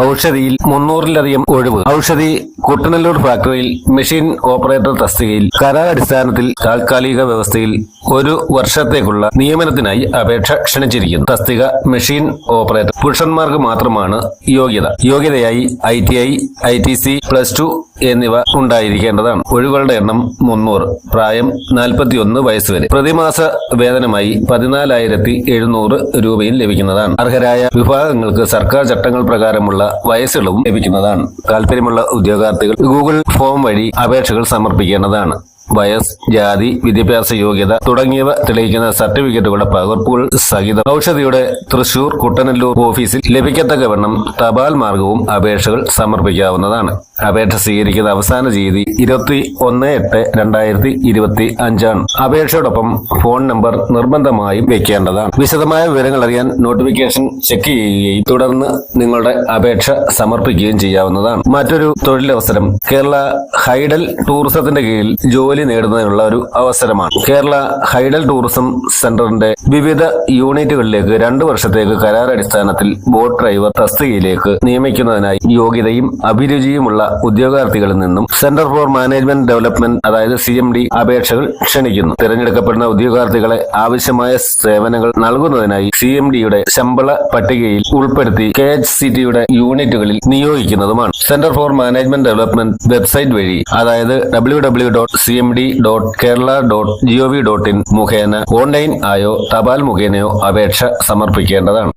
ഔഷധിയിൽ മുന്നൂറിലധികം ഒഴിവ്. ഔഷധി കുട്ടനല്ലൂർ ഫാക്ടറിയിൽ മെഷീൻ ഓപ്പറേറ്റർ തസ്തികയിൽ കരാർ അടിസ്ഥാനത്തിൽ താൽക്കാലിക വ്യവസ്ഥയിൽ ഒരു വർഷത്തേക്കുള്ള നിയമനത്തിനായി അപേക്ഷ ക്ഷണിച്ചിരിക്കുന്നു. തസ്തിക മെഷീൻ ഓപ്പറേറ്റർ. പുരുഷന്മാർക്ക് മാത്രമാണ് യോഗ്യത. യോഗ്യതയായി I T I I T C plus two എന്നിവ ഉണ്ടായിരിക്കേണ്ടതാണ്. ഒഴിവുകളുടെ എണ്ണം മുന്നൂറ്. പ്രായം നാൽപ്പത്തിയൊന്ന് വയസ്സ് വരെ പ്രതിമാസ വേതനമായി പതിനാലായിരത്തി എഴുന്നൂറ് രൂപയും ലഭിക്കുന്നതാണ്. അർഹരായ വിഭാഗങ്ങൾക്ക് സർക്കാർ ചട്ടങ്ങൾ പ്രകാരമുള്ള വയസ്സുകളും ലഭിക്കുന്നതാണ്. താല്പര്യമുള്ള ഉദ്യോഗാർത്ഥികൾ ഗൂഗിൾ ഫോം വഴി അപേക്ഷകൾ സമർപ്പിക്കേണ്ടതാണ്. വയസ് ജാതി വിദ്യാഭ്യാസ യോഗ്യത തുടങ്ങിയവ തെളിയിക്കുന്ന സർട്ടിഫിക്കറ്റുകളുടെ പകർപ്പുകൾ സഹിതം ഔഷധിയുടെ തൃശൂർ കുട്ടനല്ലൂർ ഓഫീസിൽ ലഭിക്കത്തക്കവണ്ണം തപാൽ മാർഗവും അപേക്ഷകൾ സമർപ്പിക്കാവുന്നതാണ്. അപേക്ഷ സ്വീകരിക്കുന്ന അവസാന തീയതി ഇരുപത്തി ഒന്ന് എട്ട് രണ്ടായിരത്തി ഇരുപത്തി അഞ്ചാണ്. അപേക്ഷയോടൊപ്പം ഫോൺ നമ്പർ നിർബന്ധമായും വെക്കേണ്ടതാണ്. വിശദമായ വിവരങ്ങൾ അറിയാൻ നോട്ടിഫിക്കേഷൻ ചെക്ക് ചെയ്യുകയും തുടർന്ന് നിങ്ങളുടെ അപേക്ഷ സമർപ്പിക്കുകയും ചെയ്യാവുന്നതാണ്. മറ്റൊരു തൊഴിലവസരം കേരള ഹൈഡൽ ടൂറിസത്തിന്റെ കീഴിൽ ജോലി നേടുന്നതിനുള്ള ഒരു അവസരമാണ്. കേരള ഹൈഡൽ ടൂറിസം സെന്ററിന്റെ വിവിധ യൂണിറ്റുകളിലേക്ക് രണ്ടു വർഷത്തേക്ക് കരാർ അടിസ്ഥാനത്തിൽ ബോട്ട് ഡ്രൈവർ തസ്തികയിലേക്ക് നിയമിക്കുന്നതിനായി യോഗ്യതയും അഭിരുചിയുമുള്ള ഉദ്യോഗാർത്ഥികളിൽ നിന്നും സെന്റർ ഫോർ മാനേജ്മെന്റ് ഡെവലപ്മെന്റ് അതായത് സി എം ഡി അപേക്ഷകൾ ക്ഷണിക്കുന്നു. തിരഞ്ഞെടുക്കപ്പെടുന്ന ഉദ്യോഗാർത്ഥികളെ ആവശ്യമായ സേവനങ്ങൾ നൽകുന്നതിനായി സി എം ഡിയുടെ ശമ്പള പട്ടികയിൽ ഉൾപ്പെടുത്തി കെ എച്ച് സി ടിയുടെ യൂണിറ്റുകളിൽ നിയോഗിക്കുന്നതുമാണ്. Centre for management development website വഴി അതായത് W W dot C M D dot Kerala dot G O V dot in മുഖേന ഓൺലൈൻ ആയോ തപാൽ മുഖേനയോ അപേക്ഷ സമർപ്പിക്കേണ്ടതാണ്.